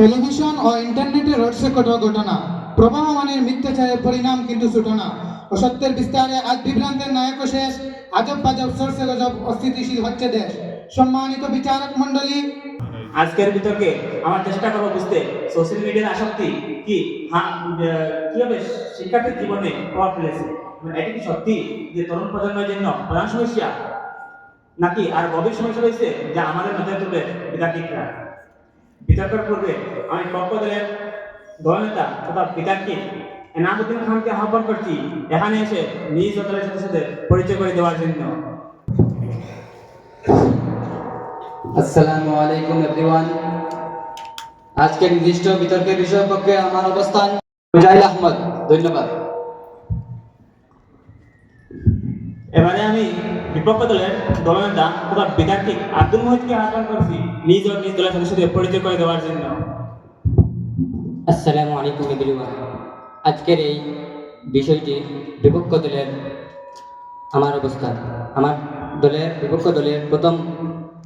Television ও ইন্টারনেটে রয়েছে কত ঘটনা। প্রবাহমানের মিথ্যাচারের পরিণাম কিন্তু ছোট না অসত্যের বিস্তারে আজ বিভ্রান্তের নায়ক শেষ। আজব বাজব সরষে গজব অস্থিতিশীল হচ্ছে দেশ। সম্মানিত বিচারক মন্ডলী আজকের বিতর্কে আমার চেষ্টা করব বুঝতে। সোশ্যাল মিডিয়ার আসক্তি কি? হ্যাঁ কীভাবে শিক্ষার্থীর জীবনে প্রভাব ফেলেছে? মানে এটা কি সত্যি যে তরুণ প্রজন্মের জন্য প্রধান সমস্যা? নাকি আর গভীর সমস্যা রয়েছে যা আমাদের নজর বিতার্কিকরা বিতর্কের পূর্বে আমি পক্ষ দলের দলনেতা তথা বিতার্কিক এনামুদ্দিন খানকে আহ্বান করছি। এখানে এসে নিজ দলের সাথে সাথে পরিচয় করে দেওয়ার জন্য। আসসালামু আলাইকুম এভরিওয়ান। আজকে নির্দিষ্ট বিতর্কের বিষয়ের পক্ষে আমার অবস্থান মুজাহিদ আহমদ। ধন্যবাদ। এবারে আমি বিপক্ষ দলের দলনেতা তথা বিতার্কিক আব্দুল মহিদকে আহ্বান করছি নিজ ও নিজ দলের সদস্যদের পরিচয় করে দেওয়ার জন্য। আসসালামু আলাইকুম এভরিওয়ান। আজকের এই বিষয়টি বিপক্ষ দলের আমার অবস্থান। আমার দলের বিপক্ষ দলের প্রথম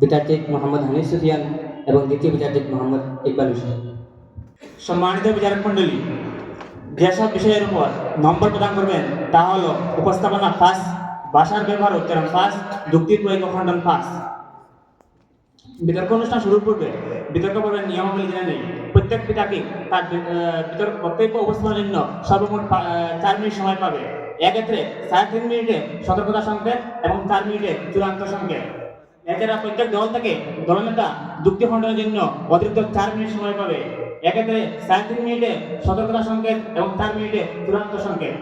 বিচারচিক মোহাম্মদ হানিফ সুফিয়ান এবং দ্বিতীয় বিচারচিক মোহাম্মদ ইকবাল হোসেন। সম্মানিত বিচারক মন্ডলী যেসব বিষয়ের উপর নম্বর প্রদান করবেন তা হল উপস্থাপনা পাস ভাষার ব্যবহার উচ্চারণ পাস যুক্তির প্রয়োগ খণ্ডন পাস বিতর্ক অনুষ্ঠান শুরুর পূর্বে বিতর্ক পর্বের নিয়মাবলী জেনে নেই। প্রত্যেক পিতাকে তার বিতর্ক বক্তব্য উপস্থাপনের জন্য সর্বমোট চার মিনিট সময় পাবে। এক্ষেত্রে সাড়ে তিন মিনিটে সতর্কতা সংকেত এবং চার মিনিটে চূড়ান্ত সংকেত। এছাড়া প্রত্যেক দল থেকে দলনেতা যুক্তি খণ্ডনের জন্য অতিরিক্ত চার মিনিট সময় পাবে। এক্ষেত্রে সাড়ে তিন মিনিটে সতর্কতা সংকেত এবং চার মিনিটে চূড়ান্ত সংকেত।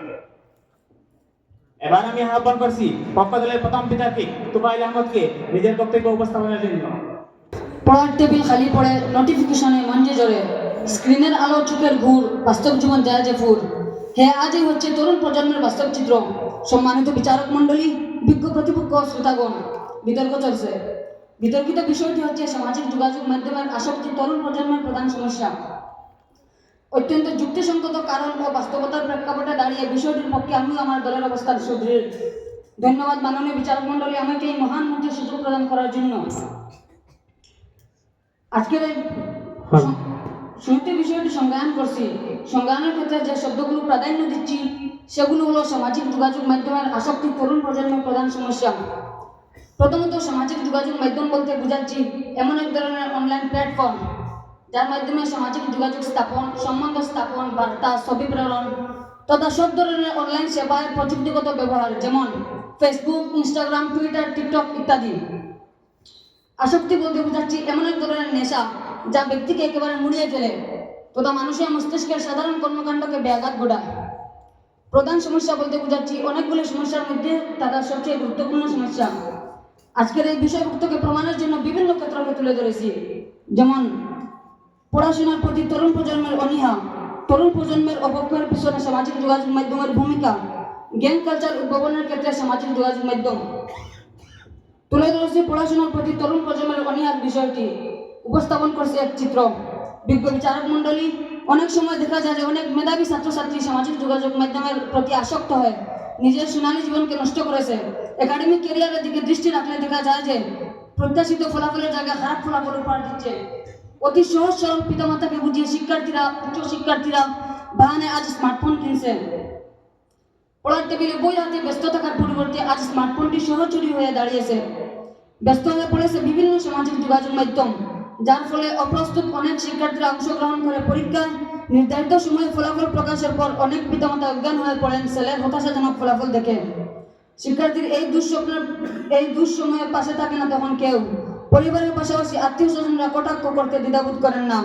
এবার আমি আহ্বান করছি পক্ষ দলের প্রথম বিতার্কিক তুবাইল আহমদকে নিজের বক্তব্য উপস্থাপনের জন্য। পড়ার টেবিল খালি পড়ে নোটিফিকেশনে মঞ্জে জড়ে স্ক্রিনের আলো চোখের ঘুর, বাস্তব জীবন যায় যে ফুর। হে, আজই হচ্ছে তরুণ প্রজন্মের বাস্তব চিত্র। সম্মানিত বিচারক মণ্ডলী, বিজ্ঞ প্রতিপক্ষ শ্রোতাগণ, বিতর্ক চলছে। বিতর্কিত বিষয়টি হচ্ছে সামাজিক যোগাযোগ মাধ্যমের আসক্তি তরুণ প্রজন্মের প্রধান সমস্যা। অত্যন্ত যুক্তিসঙ্গত কারণ ও বাস্তবতার প্রেক্ষাপটে দাঁড়িয়ে বিষয়টির পক্ষে আমিও আমার দলের অবস্থান সুদৃঢ়। ধন্যবাদ মাননীয় বিচারক মণ্ডলী আমাকে এই মহান মঞ্চে সুযোগ প্রদান করার জন্য। আজকের এই শুরুতে বিষয়টি সংজ্ঞায়ন করছি। সংজ্ঞায়নের ক্ষেত্রে যে শব্দগুলো প্রাধান্য দিচ্ছি সেগুলো হলো সামাজিক যোগাযোগ মাধ্যমের আসক্তি তরুণ প্রজন্মের প্রধান সমস্যা। প্রথমত সামাজিক যোগাযোগ মাধ্যম বলতে বোঝাচ্ছি এমন এক ধরনের অনলাইন প্ল্যাটফর্ম যার মাধ্যমে সামাজিক যোগাযোগ স্থাপন, সম্বন্ধ স্থাপন, বার্তা ছবি প্রেরণ তথা সব ধরনের অনলাইন সেবার প্রযুক্তিগত ব্যবহার, যেমন ফেসবুক ইনস্টাগ্রাম টুইটার টিকটক ইত্যাদি। আসক্তি বলতে বোঝাচ্ছি এমন এক ধরনের নেশা যা ব্যক্তিকে একেবারে মুড়িয়ে ফেলে তথা মানুষের মস্তিষ্কের সাধারণ কর্মকাণ্ডকে ব্যাঘাত ঘটায়। প্রধান সমস্যা বলতে বোঝাচ্ছি অনেকগুলো সমস্যার মধ্যে তারা সবচেয়ে গুরুত্বপূর্ণ সমস্যা। আজকের এই বিষয়বস্তুকে প্রমাণের জন্য বিভিন্ন ক্ষেত্রকে তুলে ধরেছি। যেমন পড়াশোনার প্রতি তরুণ প্রজন্মের অনীহা। তরুণ প্রজন্মের অবক্ষয়ের পিছনে সামাজিক যোগাযোগ মাধ্যমের ভূমিকা। জ্ঞান, কালচার, উদ্ভাবনের ক্ষেত্রে সামাজিক যোগাযোগ মাধ্যম। তুলে ধরেছে পড়াশোনার প্রতি তরুণ প্রজন্মের অনীহার বিষয়টি। উপস্থাপন করছে এক চিত্র। বিজ্ঞ বিচারক মণ্ডলী, অনেক সময় দেখা যায় যে অনেক মেধাবী ছাত্রছাত্রী সামাজিক যোগাযোগ মাধ্যমের প্রতি আসক্ত হয়। নিজের সোনালী জীবনকে নষ্ট করেছে। একাডেমিক ক্যারিয়ারের দিকে দৃষ্টি রাখলে দেখা যায় যে প্রত্যাশিত ফলাফলের জায়গায় খারাপ ফলাফল উপহার দিচ্ছে। অতি সহজ সরল পিতামাতাকে বুঝিয়ে শিক্ষার্থীরা, উচ্চ শিক্ষার্থীরা বাহানে আজ স্মার্টফোন কিনছে। পড়ার টেবিলে বই হাতে ব্যস্ত থাকার পরিবর্তে আজ স্মার্টফোনটি সহচরী হয়ে দাঁড়িয়েছে। ব্যস্ত হয়ে পড়েছে বিভিন্ন সামাজিক যোগাযোগ মাধ্যম, যার ফলে অপ্রস্তুত অনেক শিক্ষার্থীরা অংশগ্রহণ করে পরীক্ষায় নির্ধারিত সময়ে ফলাফল প্রকাশের পর অনেক পিতামাতা অজ্ঞান হয়ে পড়েন ছেলের হতাশাজনক ফলাফল দেখে। শিক্ষার্থীর এই দুঃস্বপ্নের, এই দুঃসময়ে পাশে থাকে না তখন কেউ। পরিবারের পাশাপাশি আত্মীয় স্বজনরা কটাক্ষ করতে দ্বিধাবোধ করেন না।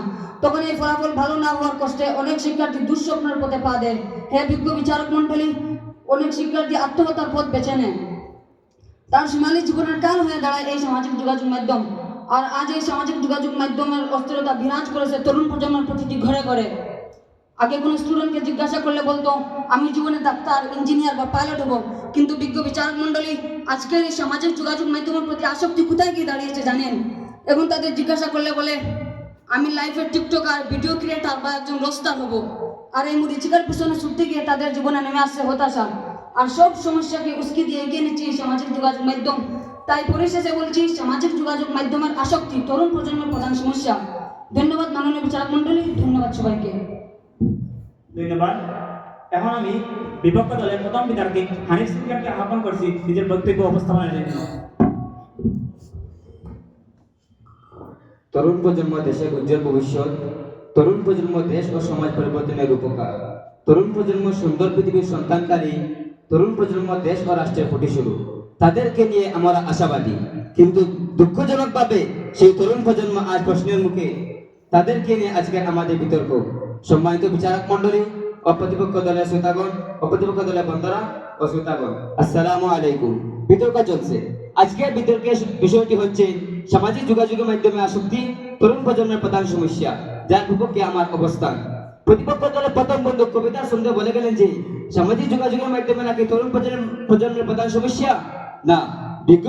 তখন এই ফলাফল ভালো না হওয়ার কষ্টে অনেক শিক্ষার্থী দুঃস্বপ্নের পথে পা দেয় হে বিজ্ঞ বিচারক মণ্ডলী, অনেক শিক্ষার্থী আত্মহত্যার পথ বেছে নেয় তার সোনালী জীবনের কাল হয়ে দাঁড়ায় এই সামাজিক যোগাযোগ মাধ্যম। আর আজ এই সামাজিক যোগাযোগ মাধ্যমের অস্থিরতা বিরাজ করেছে তরুণ প্রজন্মের প্রতিটি ঘরে ঘরে। আগে কোনো স্টুডেন্টকে জিজ্ঞাসা করলে বলতো, আমি জীবনে ডাক্তার ইঞ্জিনিয়ার বা পাইলট হব। কিন্তু বিজ্ঞ বিচারক মণ্ডলী, আজকের এই সামাজিক যোগাযোগ মাধ্যমের প্রতি আসক্তি কোথায় গিয়ে দাঁড়িয়েছে জানেন? এখন তাদের জিজ্ঞাসা করলে বলে, আমি লাইফের টিকটকার ভিডিও ক্রিয়েটার বা একজন রোস্তার হব। আর এই মুরিচিকার পিছনে ছুটতে গিয়ে তাদের জীবনে নেমে আসছে হতাশা। আর সব সমস্যাকে উস্কে দিয়ে এগিয়ে নিচ্ছে সামাজিক যোগাযোগ মাধ্যম। তাই পরিশেষে বলছি, সামাজিক যোগাযোগ মাধ্যমের আসক্তি তরুণ প্রজন্মের প্রধান সমস্যা। ধন্যবাদ মাননীয় বিচারক মন্ডলী ধন্যবাদ সবাইকে। ধন্যবাদ। এখন আমি বিপক্ষ দলের প্রথম বিতর্কে হানিফ সিদ্দিকারকে আহ্বান করছি, নিজের বক্তব্য উপস্থাপনের জন্য। তরুণ প্রজন্ম দেশের উজ্জ্বল ভবিষ্যৎ, তরুণ প্রজন্ম দেশ ও সমাজ পরিবর্তনের উপকার তরুণ প্রজন্ম সুন্দর পৃথিবীর সন্তানকারী, তরুণ প্রজন্ম দেশ ও রাষ্ট্রের প্রতিশুরু তাদেরকে নিয়ে আমরা আশাবাদী, কিন্তু দুঃখজনকভাবে সেই তরুণ প্রজন্ম আজ প্রশ্নের মুখে। তাদেরকে নিয়ে আজকে আমাদের বিতর্ক। সম্মানিত বিচারক মণ্ডলী ও প্রতিপক্ষ দলের শ্রোতাগণ ও প্রতিপক্ষ দলের বন্ধুরা ও শ্রোতাগণ, আসসালামু আলাইকুম। বিতর্ক চলছে। আজকের বিতর্কের বিষয়টি হচ্ছে সামাজিক যোগাযোগের মাধ্যমে আসক্তি, তরুণ প্রজন্মের প্রধান সমস্যা, যার বিপক্ষে আমার অবস্থান। প্রতিপক্ষ দলের প্রথম বন্ধু কবিতার সন্দেহ বলে গেলেন যে, সামাজিক যোগাযোগের মাধ্যমে নাকি তরুণ প্রজন্মের প্রজন্মের প্রধান সমস্যা? না। বিজ্ঞ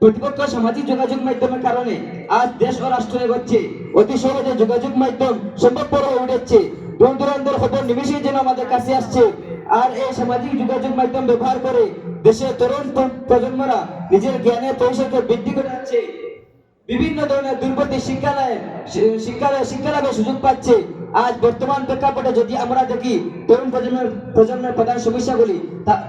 প্রতিপক্ষ সামাজিক যোগাযোগ মাধ্যমের কারণে আজ দেশ ও রাষ্ট্র এগোচ্ছে। অতি সহজে যোগাযোগ মাধ্যম সম্ভবপর হয়ে উঠেছে। দূর দূরান্তের খবর নিমেষেই যেন আমাদের কাছে আসছে। আর এই সামাজিক যোগাযোগ মাধ্যম ব্যবহার করে দেশের তরুণ প্রজন্মরা নিজের জ্ঞানের পরিসরকে বৃদ্ধি করে যাচ্ছে বিভিন্ন ধরনের দুর্গতি শিক্ষালয়ে শিক্ষালয়ে শিক্ষা লাভের সুযোগ পাচ্ছে। আজ বর্তমান প্রেক্ষাপটে যদি আমরা দেখি, তরুণ প্রজন্মের প্রজন্মের প্রধান সমস্যাগুলি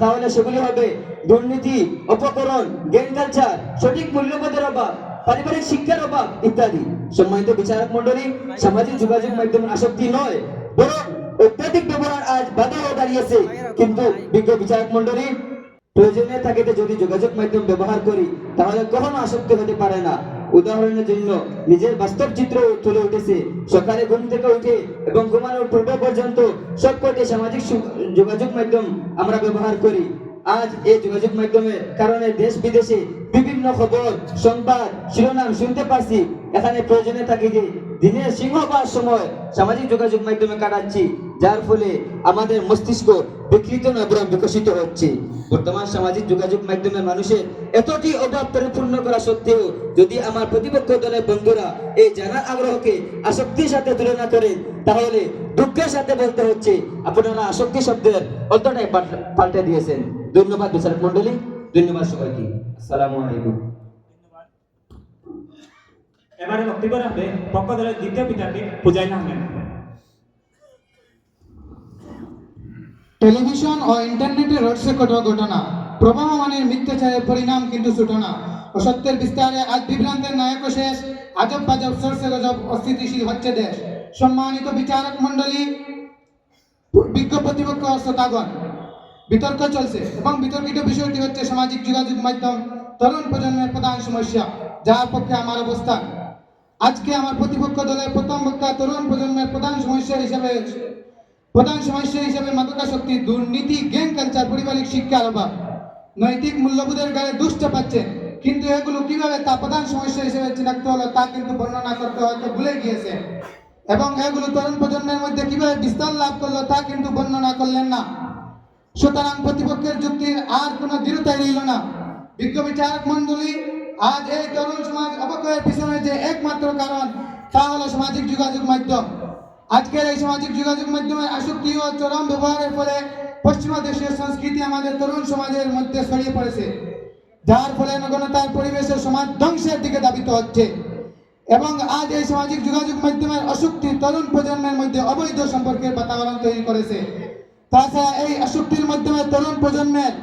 তাহলে সেগুলি হবে দুর্নীতি, অপকরণ জ্ঞান কালচার সঠিক মূল্যবোধের অভাব, পারিবারিক শিক্ষার অভাব ইত্যাদি। সম্মানিত বিচারক মন্ডলী সামাজিক যোগাযোগ মাধ্যমের আসক্তি নয়, বরং অত্যাধিক ব্যবহার আজ বাধা হয়ে দাঁড়িয়েছে। কিন্তু বিজ্ঞ বিচারক মন্ডলী প্রয়োজনীয় থাকিতে যদি যোগাযোগ মাধ্যম ব্যবহার করি, তাহলে কখনো আসক্তি হতে পারে না। উদাহরণের জন্য নিজের বাস্তব চিত্র তুলে উঠেছে। সকালে ঘুম থেকে উঠে এবং ঘুমানোর পূর্ব পর্যন্ত সব কটি সামাজিক যোগাযোগ মাধ্যম আমরা ব্যবহার করি। আজ এই যোগাযোগ মাধ্যমের কারণে দেশ বিদেশে বিভিন্ন খবর, সংবাদ, শিরোনাম শুনতে পারছি। এখানে প্রয়োজনে থাকি যে দিনের সিংহবার সময় সামাজিক যোগাযোগ মাধ্যমে কাটাচ্ছি। যার ফলে আমাদের মস্তিষ্ক বিকৃত নয়, বরং বিকশিত হচ্ছে। বর্তমান সামাজিক যোগাযোগ মাধ্যমে মানুষের এতটি অভাব পরিপূর্ণ করা সত্ত্বেও যদি আমার প্রতিপক্ষ দলের বন্ধুরা এই জানার আগ্রহকে আসক্তির সাথে তুলনা করেন, তাহলে দুঃখের সাথে বলতে হচ্ছে, আপনারা আসক্তি শব্দের অর্থটাই পাল্ট- দিয়েছেন। ধন্যবাদ, বিচারক মন্ডলী ধন্যবাদ সবাইকে। আসসালামু আলাইকুম। এবারে বক্তব্য রাখবে পক্ষ দলের দ্বিতীয় বিতর্কে পূজাইল আহমেদ। টেলিভিশন ও ইন্টারনেটে রয়েছে কত ঘটনা, প্রবাহমানের মিথ্যাচারের পরিণাম কিন্তু ছোট অসত্যের বিস্তারে আজ বিভ্রান্তের নায়ক শেষ আজব বাজব সরষে গজব অস্থিতিশীল হচ্ছে দেশ। সম্মানিত বিচারক মণ্ডলী, বিজ্ঞ প্রতিপক্ষ শ্রোতাগণ, বিতর্ক চলছে এবং বিতর্কিত বিষয়টি হচ্ছে সামাজিক যোগাযোগ মাধ্যম তরুণ প্রজন্মের প্রধান সমস্যা, যার পক্ষে আমার অবস্থান। আজকে আমার প্রতিপক্ষ দলের প্রথম বক্তা তরুণ প্রজন্মের প্রধান সমস্যা হিসেবে প্রধান সমস্যা হিসেবে মাদকাসক্তি, দুর্নীতি গেম কালচার পারিবারিক শিক্ষার অভাব নৈতিক মূল্যবোধের গায়ে দুষ্ট পাচ্ছেন কিন্তু এগুলো কীভাবে তা প্রধান সমস্যা হিসেবে চিনাক্ত হলো তা কিন্তু বর্ণনা করতে হয়তো ভুলে গিয়েছে। এবং এগুলো তরুণ প্রজন্মের মধ্যে কীভাবে বিস্তার লাভ করল তা কিন্তু বর্ণনা করলেন না। সুতরাং প্রতিপক্ষের যুক্তির আর কোনো দৃঢ়তাই রইল না। বিজ্ঞ বিচারক মন্ডলী আজ এই তরুণ সমাজ অবক্ষয়ের পিছনে যে একমাত্র কারণ, তা হলো সামাজিক যোগাযোগ মাধ্যম। আজকের এই সামাজিক যোগাযোগ মাধ্যমের আসক্তি ও চরম ব্যবহারের ফলে পশ্চিমা দেশের সংস্কৃতি আমাদের তরুণ সমাজের মধ্যে ছড়িয়ে পড়েছে। যার ফলে নগণতার পরিবেশের সমাজ ধ্বংসের দিকে দাবিত হচ্ছে। এবং আজ এই সামাজিক যোগাযোগ মাধ্যমের আসক্তি তরুণ প্রজন্মের মধ্যে অবৈধ সম্পর্কের বাতাবরণ তৈরি করেছে। তাছাড়া এই আসক্তির মাধ্যমে তরুণ প্রজন্মের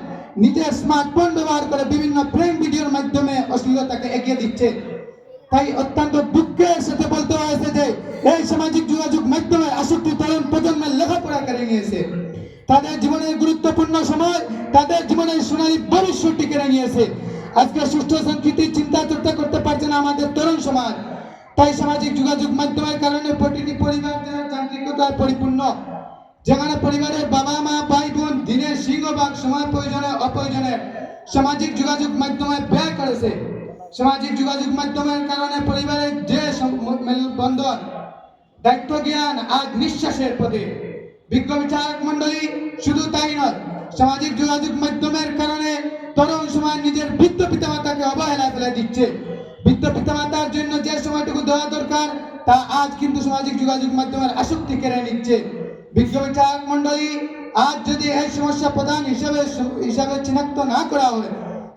নিজের স্মার্টফোন ব্যবহার করে বিভিন্ন প্রেম ভিডিওর মাধ্যমে অশ্লীলতাকে এগিয়ে দিচ্ছে। তাই অত্যন্ত দুঃখের সাথে বলতে হয়েছে যে এই সামাজিক যোগাযোগ মাধ্যমে আসক্তি তরুণ প্রজন্মের লেখাপড়া করে নিয়েছে। তাদের জীবনের গুরুত্বপূর্ণ সময়, তাদের জীবনের সোনালী ভবিষ্যৎটি কেড়ে নিয়েছে। আজকে সুস্থ সংস্কৃতির চিন্তা চর্চা করতে পারছে না আমাদের তরুণ সমাজ। তাই সামাজিক যোগাযোগ মাধ্যমের কারণে প্রতিটি পরিবার যেন যান্ত্রিকতায় পরিপূর্ণ। যেখানে পরিবারের বাবা, মা, ভাই, বোন, দিনের সিংহভাগ সময় প্রয়োজনে, অপ্রয়োজনে সামাজিক যোগাযোগ মাধ্যমে ব্যয় করেছে। সামাজিক যোগাযোগ মাধ্যমের কারণে পরিবারের যে মেলবন্ধন দায়িত্ব জ্ঞান আজ নিঃশ্বাসের পথে। বিজ্ঞ বিচারক মন্ডলী শুধু তাই নয়, সামাজিক যোগাযোগ মাধ্যমের কারণে তরুণ সমাজ নিজের বৃদ্ধ পিতামাতাকে অবহেলায় ফেলে দিচ্ছে। বৃদ্ধ পিতামাতার জন্য যে সময়টুকু দেওয়া দরকার, তা আজ কিন্তু সামাজিক যোগাযোগ মাধ্যমের আসক্তি কেড়ে নিচ্ছে। বিজ্ঞ বিচারক মন্ডলী আজ যদি এই সমস্যা প্রধান হিসাবে হিসাবে চিনাক্ত না করা হয়,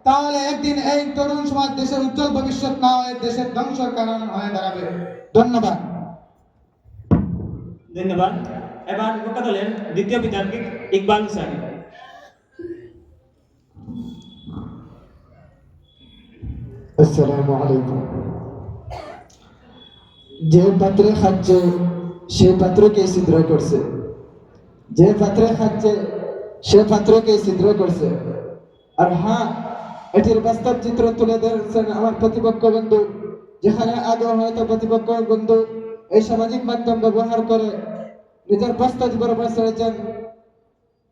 তাহলে একদিন এই তরুণ সমাজ দেশের উজ্জ্বল ভবিষ্যৎ না হয়ে দেশের ধ্বংসের কারণ হয়ে দাঁড়াবে। ধন্যবাদ। ধন্যবাদ। এবার বিপক্ষ দলের দ্বিতীয় বিতর্কিক ইকবাল সাহেব যে পাত্রে খাচ্ছে, সে পাত্রকে ছিদ্র করছে। যে পাত্রে খাচ্ছে, সে পাত্রকে ছিদ্র করছে। আর হ্যাঁ এটির বাস্তব চিত্র তুলে ধরেছেন আমার প্রতিপক্ষ বন্ধু। যেখানে আগে হয়তো প্রতিপক্ষ বন্ধু এই সামাজিক মাধ্যম ব্যবহার করে নিজের বাস্তব বরাবর ছেড়েছেন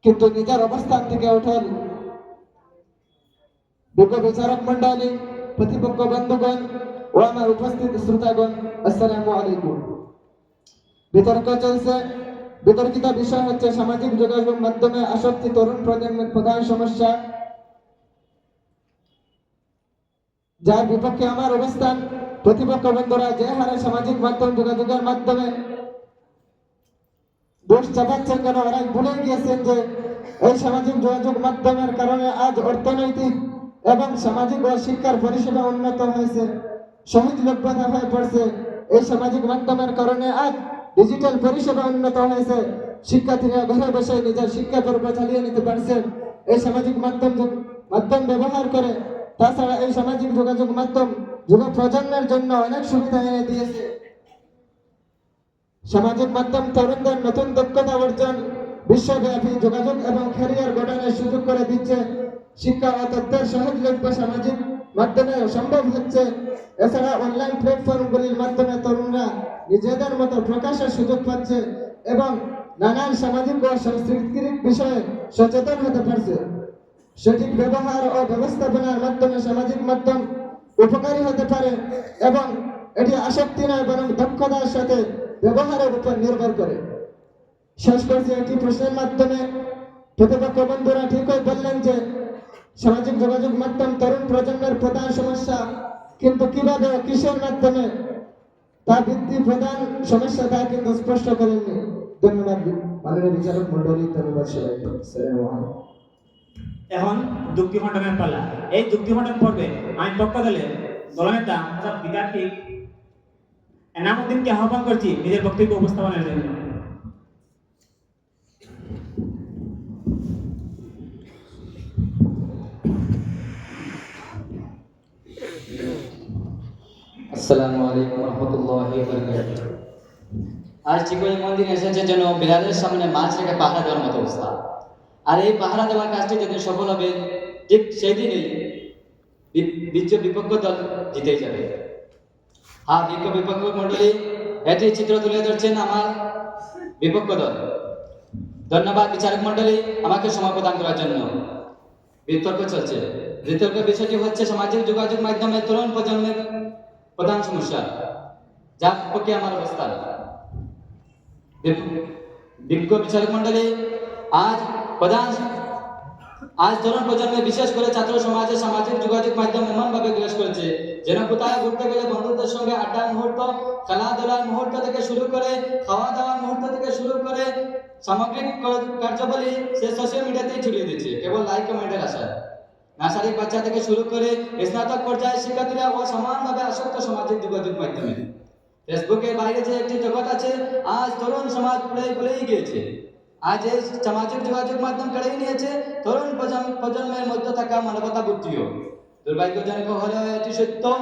কিন্তু নিজের অবস্থান থেকে ওঠার বিজ্ঞ বিচারক মন্ডলী প্রতিপক্ষ বন্ধুগণ ও আমার উপস্থিত শ্রোতাগণ, আসসালামু আলাইকুম। বিতর্ক চলছে। বিতর্কিত বিষয় হচ্ছে সামাজিক যোগাযোগ মাধ্যমে আসক্তি তরুণ প্রজন্মের প্রধান সমস্যা। যার বিপক্ষে আমার অবস্থান, প্রতিপক্ষ বন্ধুরা যে হারে সামাজিক মাধ্যম, যোগাযোগের মাধ্যমে। দোষ চাপাচ্ছেন কেন? ওরা ভুলে গিয়েছেন যে এই সামাজিক যোগাযোগ মাধ্যমের কারণে আজ অর্থনৈতিক এবং সামাজিক ও শিক্ষার পরিষেবা উন্নত হয়েছে, সহজলভ্যতা হয়ে পড়ছে। এই সামাজিক মাধ্যমের কারণে আজ ডিজিটাল পরিষেবা উন্নত হয়েছে। শিক্ষার্থীরা ঘরে বসে নিজের শিক্ষা পর্ব চালিয়ে নিতে পারছেন। এই সামাজিক মাধ্যম মাধ্যম ব্যবহার করে তাছাড়া এই সামাজিক যোগাযোগ মাধ্যম যুব প্রজন্মের জন্য অনেক সুবিধা এনে দিয়েছে। সামাজিক মাধ্যম তরুণদের নতুন দক্ষতা অর্জন বিশ্বব্যাপী যোগাযোগ এবং ক্যারিয়ার গঠনের সুযোগ করে দিচ্ছে। শিক্ষা ও তথ্যের সহজলভ্য সামাজিক মাধ্যমে সম্ভব হচ্ছে। এছাড়া অনলাইন প্ল্যাটফর্মগুলির মাধ্যমে তরুণরা নিজেদের মতো প্রকাশের সুযোগ পাচ্ছে এবং নানান সামাজিক ও সাংস্কৃতিক বিষয়ে সচেতন হতে পারছে। সঠিক ব্যবহার ও ব্যবস্থাপনার মাধ্যমে সামাজিক মাধ্যম উপকারী হতে পারে এবং এটি আসক্তি নয়, বরং দক্ষতার সাথে ব্যবহারের উপর নির্ভর করে। শেষ করছি একটি প্রশ্নের মাধ্যমে প্রতিপক্ষ বন্ধুরা ঠিকই বললেন যে, সামাজিক যোগাযোগ মাধ্যম তরুণ প্রজন্মের প্রধান সমস্যা, কিন্তু কীভাবে কিসের মাধ্যমে তা বৃদ্ধি প্রধান সমস্যা তা কিন্তু স্পষ্ট করেননি। ধন্যবাদ। মাননীয় বিচারক মন্ডলী ধন্যবাদ আলাইকুম। এখন যুক্তি খণ্ডনের পালা। এই যুক্তি খণ্ডন পর্বে আমি পক্ষ দলে দলনেতা বিদ্যার্থী এনামুদ্দিনকে আহ্বান করছি নিজের বক্তব্য উপস্থাপনের জন্য। আলাইকুম আজ চিকই মন্দির এসেছে যেন বিড়ালের সামনে মাছ রেখে পাহারা দেওয়ার মতো অবস্থা। আর এই পাহারা দেওয়ার কাজটি যেদিন সফল হবে, ঠিক সেই দিনই বি- বিজ্জ বিপক্ষ দল জিতেই যাবে। হ্যাঁ বিজ্ঞ বিপক্ষ মন্ডলী এটি চিত্র তুলে ধরছেন আমার বিপক্ষ দল। ধন্যবাদ, বিচারক মন্ডলী আমাকে সময় প্রদান করার জন্য। বিতর্ক চলছে। বিতর্ক বিষয়টি হচ্ছে সামাজিক যোগাযোগ মাধ্যমে তরুণ প্রজন্মের প্রধান সমস্যা। যার পক্ষে আমার অবস্থান। বিজ্ঞ বিচারক মন্ডলী আজ প্রধান, আজ তরুণ প্রজন্মে বিশেষ করে ছাত্র সমাজে সামাজিক যোগাযোগ মাধ্যম এমনভাবে গ্রাস করেছে, যেন কোথায় ঘুরতে গেলে বন্ধুদের সঙ্গে আড্ডার মুহূর্ত, খেলাধুলার মুহূর্ত থেকে শুরু করে খাওয়া দাওয়ার মুহূর্ত থেকে শুরু করে সামগ্রিক কার্যাবলী সে সোশ্যাল মিডিয়াতেই ছড়িয়ে দিচ্ছে, কেবল লাইক কমেন্টের আশায়। নার্সারির বাচ্চা থেকে শুরু করে স্নাতক পর্যায়ে শিক্ষার্থীরা ও সমানভাবে আসক্ত সামাজিক যোগাযোগ মাধ্যমে। ফেসবুকের বাইরে যে একটি জগৎ আছে, আজ তরুণ সমাজ পুড়ে ভুলেই গিয়েছে। আজ এই সামাজিক যোগাযোগ মাধ্যম কেড়েই নিয়েছে তরুণ প্রজন্ম- প্রজন্মের মধ্যে থাকা মানবতা বুদ্ধিও। দুর্ভাগ্যজনক হলেও এটি সত্য।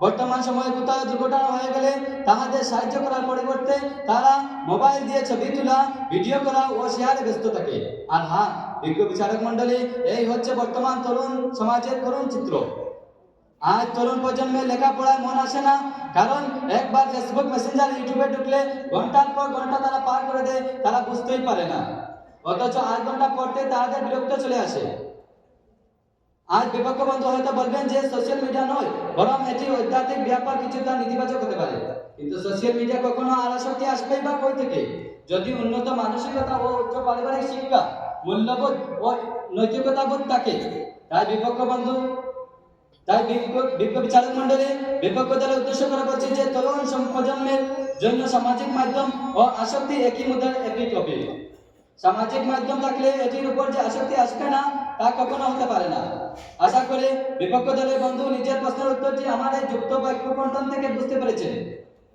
বর্তমান সময়ে কোথাও দুর্ঘটনা হয়ে গেলে তাহাদের সাহায্য করার পরিবর্তে তারা মোবাইল দিয়ে ছবি তোলা, ভিডিও করা ও শেয়ারে ব্যস্ত থাকে। আর হ্যাঁ বিজ্ঞ বিচারক মণ্ডলী, এই হচ্ছে বর্তমান তরুণ সমাজের করুণ চিত্র। আজ তরুণ প্রজন্মের লেখাপড়ায় মন আসে না, কারণ একবার ফেসবুক মেসেঞ্জার ইউটিউবে ঢুকলে ঘণ্টার পর ঘণ্টা তারা পার করে দেয়, তারা বুঝতেই পারে না। অথচ আট ঘণ্টা পড়তে তাদের বিরক্ত চলে আসে। আজ বিপক্ষ বন্ধু হয়তো বলবেন যে সোশ্যাল মিডিয়া নয়, বরং এটি অধ্যাত্মিক ব্যাপার কিছুটা নেতিবাচক হতে পারে। কিন্তু সোশ্যাল মিডিয়া কখনো আলাসক্তি আসবেই বা কই থেকে? যদি উন্নত মানসিকতা ও উচ্চ পারিবারিক শিক্ষা, মূল্যবোধ ও নৈতিকতা বোধ থাকে, তাই বিপক্ষ বন্ধু তাই বিজ্ঞ বিচারক মন্ডলী বিপক্ষ দলের উদ্দেশ্য করা বলছি যে তরুণ প্রজন্মের জন্য সামাজিক মাধ্যম ও আসক্তি একই মুদ্রার একই টপিক সামাজিক মাধ্যম থাকলে এটির উপর যে আসক্তি আসবে না, তা কখনো হতে পারে না। আশা করি বিপক্ষ দলের বন্ধু নিজের প্রশ্নের উত্তরটি আমার এই যুক্ত বাক্য কণ্ঠন থেকে বুঝতে পেরেছে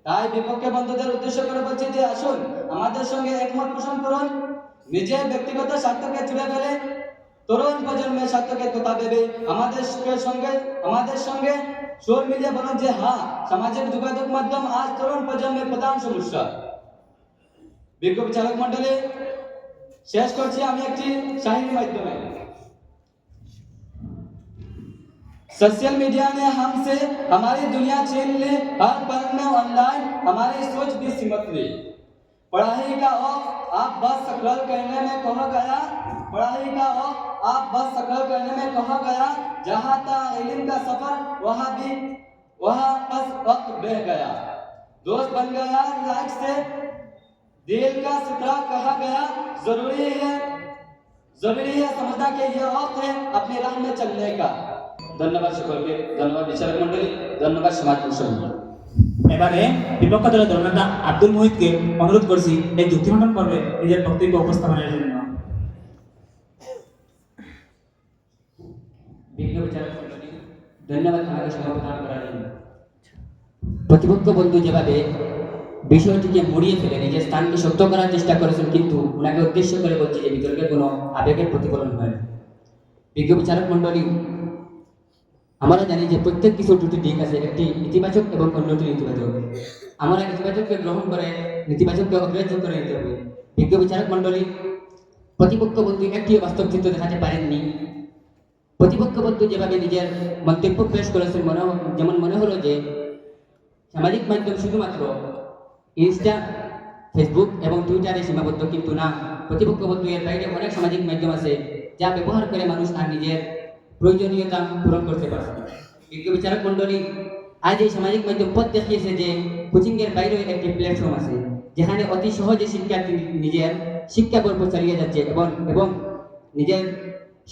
তাই বিপক্ষে বন্ধুদের উদ্দেশ্য করে বলছি যে আসুন, আমাদের সঙ্গে একমত পোষণ করুন। নিজের ব্যক্তিগত স্বার্থকে ছুড়ে ফেলে তরুণ প্রজন্মের স্বার্থকে কথা ভেবে আমাদের সঙ্গে আমাদের সঙ্গে সুর মিলিয়ে বলুন যে হ্যাঁ সামাজিক যোগাযোগ মাধ্যম আজ তরুণ প্রজন্মের প্রধান সমস্যা বিজ্ঞ চালক মন্ডলী শেষ করছি আমি একটি শাহির মাধ্যমে सोशल मीडिया ने हमसे हमारी दुनिया छीन ली हर पल में ऑनलाइन हमारी सोच भी सिमट ली पढ़ाई का ऑफ़ आप बस सकल कहने में कहा गया पढ़ाई का ऑफ़ आप बस सकल कहने में कहा गया, जहाँ तक इलम का सफ़र, वहाँ भी, वहाँ बस वक्त बह गया। दोस्त बन गया लाइक से दिल का सुधरा कहा गया, ज़रूरी है ज़रूरी है समझना कि यह वक्त है अपने राह में चलने का। धन्यवाद शुक्र के, धन्यवाद विचारक मंडली, धन्यवाद समाज मिशन এবারে বিপক্ষ দলের দলনেতা আব্দুল মুহিতকে অনুরোধ করছি এই যুক্তি খণ্ডন পর্বে নিজের বক্তব্য উপস্থাপনের জন্য ধন্যবাদ প্রতিপক্ষ বন্ধু যেভাবে বিষয়টিকে মুড়িয়ে ফেলে, নিজের স্থানকে শক্ত করার চেষ্টা করেছেন, কিন্তু ওনাকে উদ্দেশ্য করে বলছি যে বিতর্কে কোনো আবেগের প্রতিফলন হয়। বিজ্ঞ বিচারক মণ্ডলী আমরা জানি যে প্রত্যেক কিছু দুটি দিক আছে, একটি ইতিবাচক এবং অন্যটি নেতিবাচক আমরা ইতিবাচককে গ্রহণ করে নেতিবাচককে অগ্রাহ্য করে নিতে হবে। বিজ্ঞ বিচারক মণ্ডলী, প্রতিপক্ষ বন্ধু একটিও বাস্তব চিত্র দেখাতে পারেননি। প্রতিপক্ষ বন্ধু যেভাবে নিজের মন্তব্য পেশ করেছেন মনে যেমন মনে হলো যে সামাজিক মাধ্যম শুধুমাত্র ইনস্টা, ফেসবুক এবং টুইটারে সীমাবদ্ধ কিন্তু না। প্রতিপক্ষ বন্ধু এর বাইরে অনেক সামাজিক মাধ্যম আছে, যা ব্যবহার করে মানুষ আর নিজের প্রয়োজনীয়তা পূরণ করতে পারে বিজ্ঞ বিচারক মণ্ডলী, আজ এই সামাজিক মাধ্যম পথ দেখিয়েছে যে কোচিংয়ের বাইরেও একটি প্ল্যাটফর্ম আছে, যেখানে অতি সহজে শিক্ষার্থী নিজের শিক্ষা গল্প চালিয়ে যাচ্ছে এবং এবং নিজের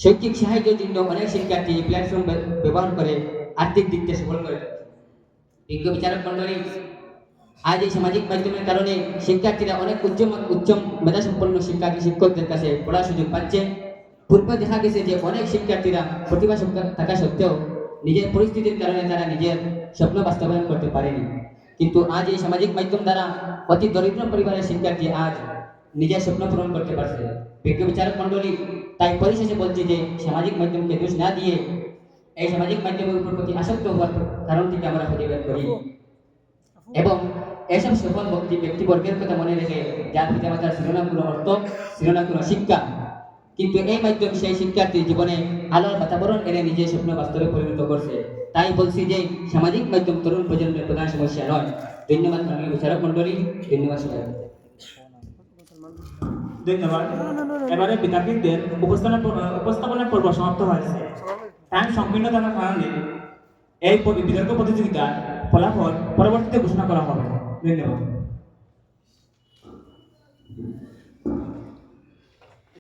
শৈক্ষিক সাহায্যের জন্য অনেক শিক্ষার্থী এই প্ল্যাটফর্ম ব্যবহার করে আর্থিক দিক দিয়ে সফল করে বিজ্ঞ বিচারক মণ্ডলী, আজ এই সামাজিক মাধ্যমের কারণে শিক্ষার্থীরা অনেক উচ্চ উচ্চ মেধাসম্পন্ন শিক্ষার্থী, শিক্ষকদের কাছে পড়ার সুযোগ পাচ্ছে। পূর্বে দেখা গেছে যে অনেক শিক্ষার্থীরা প্রতিভা থাকা সত্ত্বেও নিজের পরিস্থিতির কারণে তারা নিজের স্বপ্ন বাস্তবায়ন করতে পারেনি। কিন্তু আজ এই সামাজিক মাধ্যম দ্বারা অতি দরিদ্র পরিবারের শিক্ষার্থী আজ নিজের স্বপ্ন পূরণ করতে পারছে। বিজ্ঞ বিচারক মণ্ডলী তাই পরিশেষে বলছি যে সামাজিক মাধ্যমকে দোষ না দিয়ে এই সামাজিক মাধ্যমের উপর প্রতি আসক্ত হওয়ার কারণ থেকে আমরা খুঁজে বের করি এবং এসব সফল ব্যক্তি ব্যক্তিবর্গের কথা মনে রেখে যার পিতামাতার ছিল না কোনো অর্থ না কোনো শিক্ষা। কিন্তু এই মাধ্যম সেই শিক্ষার্থীর জীবনে আলোর বাতাবরণ এনে নিজের স্বপ্ন বাস্তবে পরিণত করছে। তাই বলছি যে সামাজিক মাধ্যম তরুণ প্রজন্মের প্রধান সমস্যা নয় ধন্যবাদ মাননীয় বিচারক মন্ডলী ধন্যবাদ সবাই ধন্যবাদ। এবারে বিতার্কিকদের উপস্থাপনা উপস্থাপনা পর্ব সমাপ্ত হয়েছে। টাইম সংকীর্ণ থাকার কারণে এই বিতর্ক প্রতিযোগিতার ফলাফল পরবর্তীতে ঘোষণা করা হবে। ধন্যবাদ।